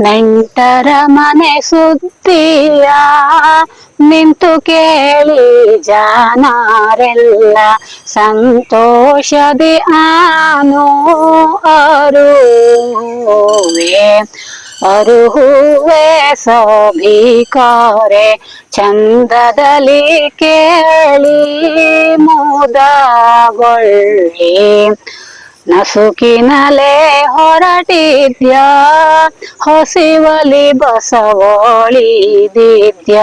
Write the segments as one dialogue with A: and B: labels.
A: ನೆಂಟರ ಮನೆ ಸುದ್ದಿಯ? ನಿಂತು ಕೇಳಿ ಜಾನಾರೆಲ್ಲ. ಸಂತೋಷದಿ ಅರುಹುವೆ ಸಭಿಕಾರೆ ಚಂದದಲ್ಲಿ ಕೇಳಿ ಮುದಗೊಳ್ಳಿ. ನಸುಕಿನಲೆ ಹೊರಟಿದ್ಯ? ಹೊಸಿವಲಿ ಬಸವಳಿದಿದ್ಯ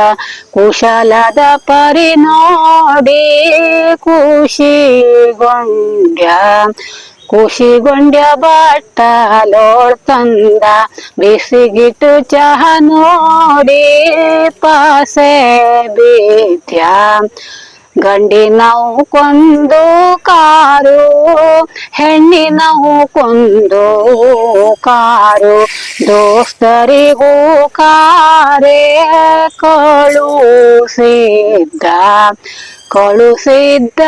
A: ಕುಶಲದ ಪರಿ ನೋಡಿ ಖುಷಿಗೊಂಡ್ಯ? ಖುಷಿಗೊಂಡ್ಯ ಬಟ್ಟಲೋಳ್ ತಂದ, ಬಿಸಿಗಿಟ್ಟು ಚಹ ನೋಡಿ ಪಾಸೆ ಬಿದ್ಯ? ಗಂಡಿನವು ಕೊಂದು ಕಾರು ಹೆಣ್ಣಿನವು ಕೊಂದು ಕಾರು, ದೋಸ್ತರಿಗೂ ಕಾರೇ ಕಳುಸಿದ್ದ ಕಳುಸಿದ್ದ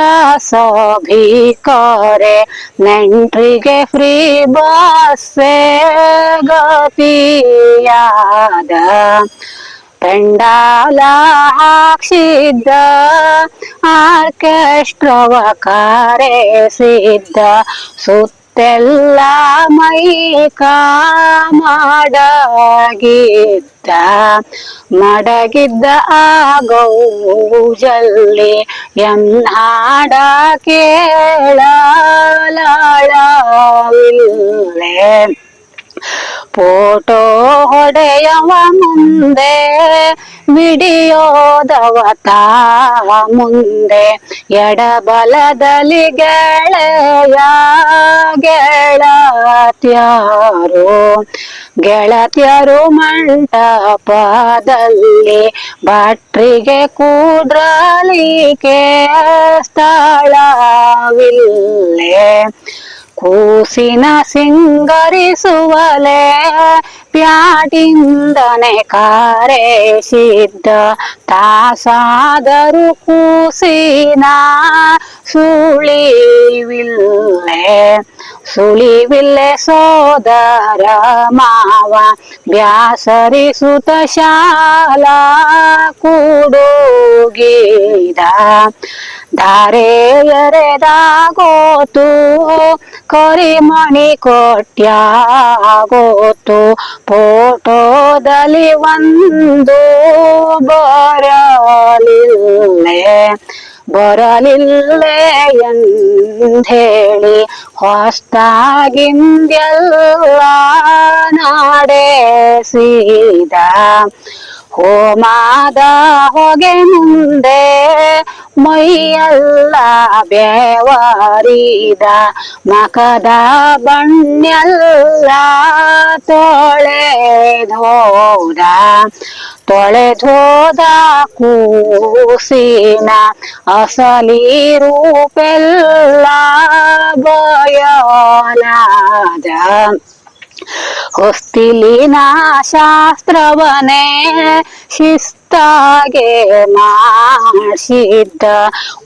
A: ಸಭಿಕರೆ, ನೆಂಟ್ರಿಗೆ ಫ್ರೀ ಬಸ್ಸೇ ಗತಿಯಾದ ಪೆಂಡಾಲ ಹಾಕ್ಸಿದ್ದ ಆರ್ಕೆಸ್ಟ್ರವ ಕಾರೇಸಿದ್ದ ಸುತ್ತೆಲ್ಲ ಮೈಕ ಮಾಡಗಿದ್ದ ಮಡಗಿದ್ದ ಆ ಗೌಜಲ್ಲಿ ಎನ್ನಾಡ ಕೇಳಲಾಳವಿಲ್ಲೆ ಫೋಟೋ ಹೊಡೆಯವ ವಿಡಿಯೋದವತ ಮುಂದೆ ಎಡಬಲದಲ್ಲಿ ಗೆಳೆಯ ಗೆಳತ್ಯರು ಗೆಳತಿಯರು ಮಂಟಪದಲ್ಲಿ ಭಟ್ರಿಗೆ ಕೂದ್ರಲಿಕೆ ಸ್ಥಳವಿಲ್ಲೆ ಕೂಸಿನ ಸಿಂಗರಿಸುವಲೆ ಪ್ಯಾಟಿಂದನೆ ಕಾರೇಶಿದ್ದ ತಾಸಾದರು ಕೂಸಿನ ಸುಳಿವಿಲ್ಲೆ ಸುಳಿವಿಲ್ಲೆ ಸೋದರ ಮಾವ ಬ್ಯಾಸರಿಸುತ್ತ ಶಾಲಾ ಕೂಡೋಗಿದ. ಧಾರೆಯರೆದಾಗೋತು ಕರಿಮಣಿ ಕೊಟ್ಯಾಗೋತು ಫೋಟೋದಲ್ಲಿ ಒಂದು ಬರಲಿಲ್ಲೆ ಬರಲಿಲ್ಲೆ ಎಂದೇಳಿ ಹೊಸ್ತಾಗಿಂದೆಲ್ಲ ನಾಡೆಸಿದ ಹೋಮಾದ ಹೊಗೆ ಮುಂದೆ ಮೈಯಲ್ಲ ಬೇವಾರಿದ ಮಕದ ಬಣ್ಣೆಲ್ಲ ತೊಳೆದೋದ ತೊಳೆದೋದ ಕೂಸಿನ ಅಸಲಿ ರೂಪೆಲ್ಲ ಬಯಲಾದ. ಹೊಸ್ತಿಲಿನ ಶಾಸ್ತ್ರವನೇ ಶಿಸ್ತಾಗೆ ಮಾಡಿದ್ದ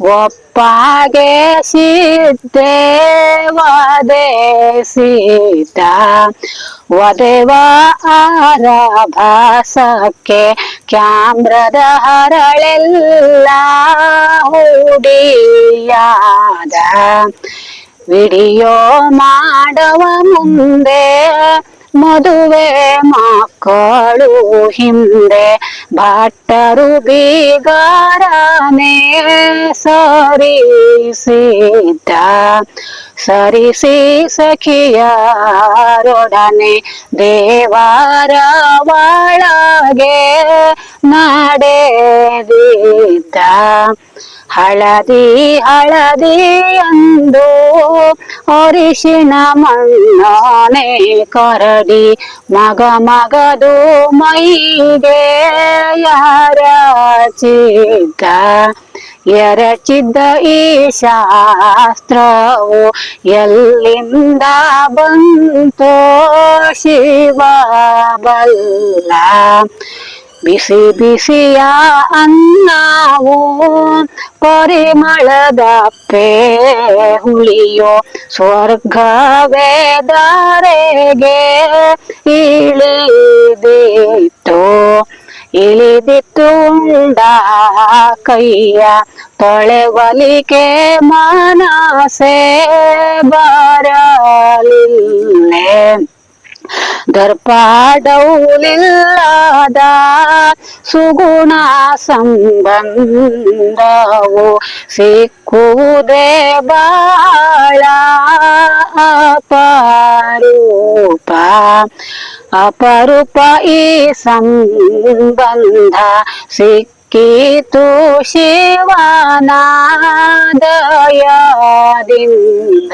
A: ಒಪ್ಪಾಗೆ ಸಿದ್ದೇವದೇಸಿದ ವದೇವ ಆರಭಾಸಕ್ಕೆ ಕ್ಯಾಮ್ರದ ಹರಳೆಲ್ಲ ಹೂಡಿಯಾದ. ವಿಡಿಯೋ ಮಾಡವ ಮುಂದೆ ಮದುವೆ ಮಕ್ಕಳು ಹಿಂದೆ. ಭಟ್ಟರು ಬೀಗಾರನೆ ಸರಿಸಿದ್ದ. ಸರಿಸಿ ಸಖಿಯಾರೊಡನೆ ದೇವಾರ ಒಳಗೆ ನಡೆದಿದ್ದ ಹಳದಿ ಹಳದಿ ಎಂದು ಅರಿಶಿನ ಮಣ್ಣನೆ ಕರಡಿ ಮಗ ಮಗದು ಮೈಗೆ ಯಾರಚಿದ್ದ? ಎರಚಿದ್ದ ಈ ಶಾಸ್ತ್ರವು ಎಲ್ಲಿಂದ ಬಂತೋ ಶಿವ ಬಲ್ಲ ಬಿಸಿ ಬಿಸಿಯ ಅನ್ನವು ಪರಿಮಳದ ಪೇ ಹುಳಿಯೋ ಸ್ವರ್ಗವೇ ದಾರೆಗೆ ಇಳಿದಿತ್ತು. ಇಳಿದಿತ್ತು ಉಂಡ ಕೈಯ ತೊಳೆವಲಿಕೆ ಮನಸೆ ಬರಲಿಲ್ಲೆ ದರ್ಪಾಡೌಲಿಲ್ಲದ ಸುಗುಣ ಸಂಬಂಧವು ಸಿಕ್ಕುವುದೇ ಬಾಳ ಅಪರೂಪ ಅಪರೂಪ ಈ ಸಂಬಂಧ ಸಿಕ್ಕಿತು ಕೀತು ದಯದಿಂದ